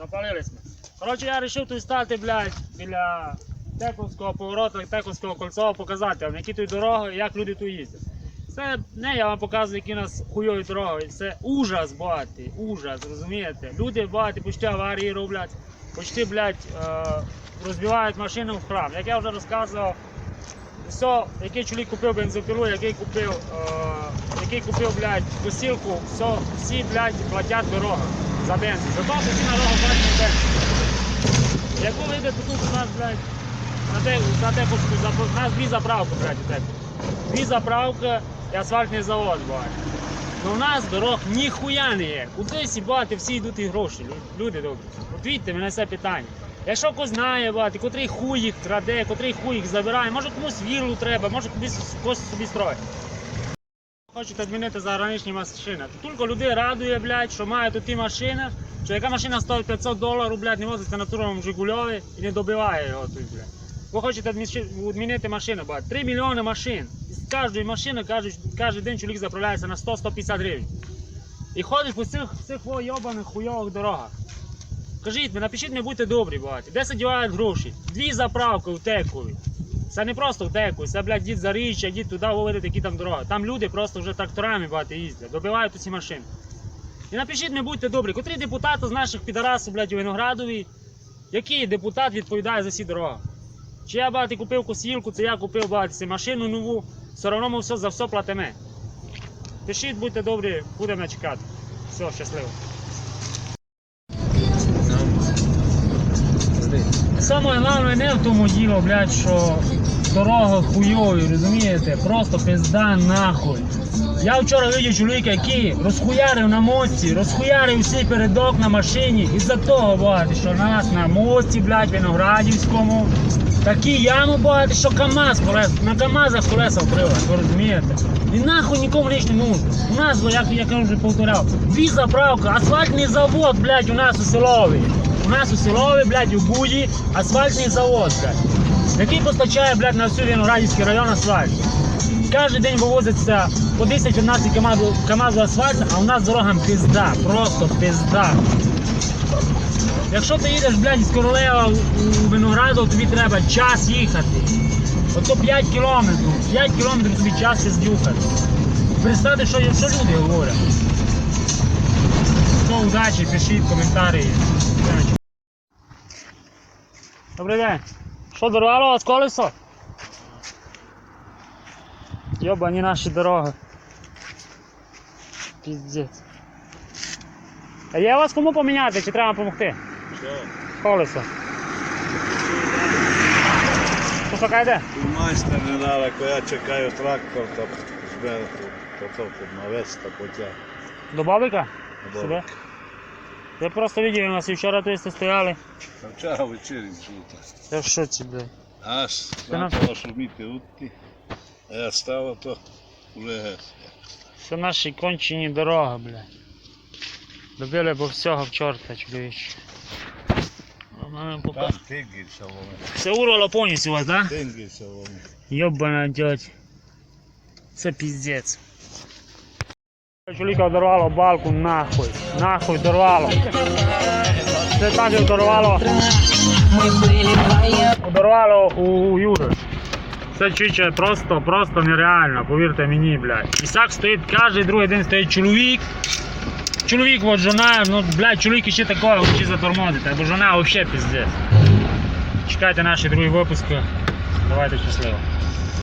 Запалились ми. Коротше, я вирішив тут стати, блядь, біля Тековського поворота, Тековського кольцова показати вам, які тут дороги і як люди тут їздять. Це не я вам показую, які у нас хуйові дороги. Це ужас багатий, ужас, розумієте? Люди багаті почти аварії роблять, почти, блядь, е, розбивають машину в храм. Як я вже розказував, все, який чоловік купив бензопілу, який купив, е, який купив, блядь, косілку, все, всі, блядь, платять дорогу за бензин. За що всі на дорогу платять бензин. Як ви вийдете тут у нас, блядь, на те, на те, у нас дві заправки, блядь, тебе. Дві заправки і асфальтний завод, блядь. Ну у нас дорог ніхуя не є. Куди сібати, всі йдуть і гроші, люди добрі. Відповідьте мене це питання. Якщо хтось знає, бати, котрий хуй їх краде, котрий хуй їх забирає, може комусь віллу треба, може комусь когось собі строїть. Хочуть відмінити заграничні машини. Тільки людей радує, блядь, що мають тут ті машини, що яка машина стоїть 500 доларів, блядь, не возиться на турному Жигульові і не добиває його тут, блядь. Ви хочете відмінити машину, блядь. 3 мільйони машин. І з кожної машини кожен день чоловік заправляється на 100-150 гривень. І ходиш по цих, цих йобаних хуйових дорогах. Кажіть напишіть мені, будьте добрі, багаті. Де сидівають гроші? Дві заправки в Текові. Це не просто в Текові, це, блядь, дід Заріччя, дід туди говорить, які там дороги. Там люди просто вже тракторами багато їздять, добивають усі машини. І напишіть мені, будьте добрі, котрі депутати з наших підарасів, блядь, у Виноградові, який депутат відповідає за всі дороги? Чи я багато купив косілку, це я купив багато машину нову, все одно ми все, за все платимо. Пишіть, будьте добрі, будемо чекати. Все, щасливо. Саме головне не в тому діло, блядь, що дорога хуйові, розумієте? Просто пизда нахуй. Я вчора бачив чоловіка, який розхуярив на мості, розхуярив всі передок на машині. Із-за того, бачите, що нас на мості, блядь, Виноградівському, такі ями бачите, що КАМАЗ колес, на КАМАЗах колеса вбрили, ви розумієте? І нахуй нікому ніч не нужно. У нас, як я вже повторяв, дві заправки, асфальтний завод, блядь, у нас у селові. Нас у селові, блядь, у Буді асфальтний завод, блядь, який постачає, блядь, на всю Виноградівський район асфальт. Кожен день вивозиться по 10-15 КАМАЗу, КАМАЗу асфальту, а у нас дорогам пизда, просто пизда. Якщо ти їдеш, блядь, з Королева у Виноградов, тобі треба час їхати. Ото 5 кілометрів, 5 кілометрів тобі час здюхати. Представте, що, що люди говорять. Все, удачі, пишіть коментарі. Добрий день. Що дорвало вас колесо? Йобані наші дороги. Піздець. А є вас кому поміняти, чи треба допомогти? Колесо. Послухайте. Майстер не далеко, я чекаю трактор, то зберу потім навець та потяг. До бабика? До Сюди? Я просто видів, у нас і вчора тут стояли. Та вчора вечері тут. Я в шоці, блядь. Аж почало шуміти утки, а я став, то вже. Це наші кончені дороги, блядь. Добили бо всього в чорта, чоловіче. Там тигриця вони. Це урвало повністю у вас, да? Тигриця вони. Йобана дядь. Це піздець. Чоловіка дорвало балку нахуй. Нахуй дорвало. Це так як дорвало. Дорвало у Юри. Це чуче просто, просто нереально, повірте мені, блядь. І так стоїть, кожен другий день стоїть чоловік. Чоловік, от жона, ну, блядь, чоловік ще такого хоче затормозити, або жона взагалі піздець. Чекайте наші другі випуски. Давайте щасливо.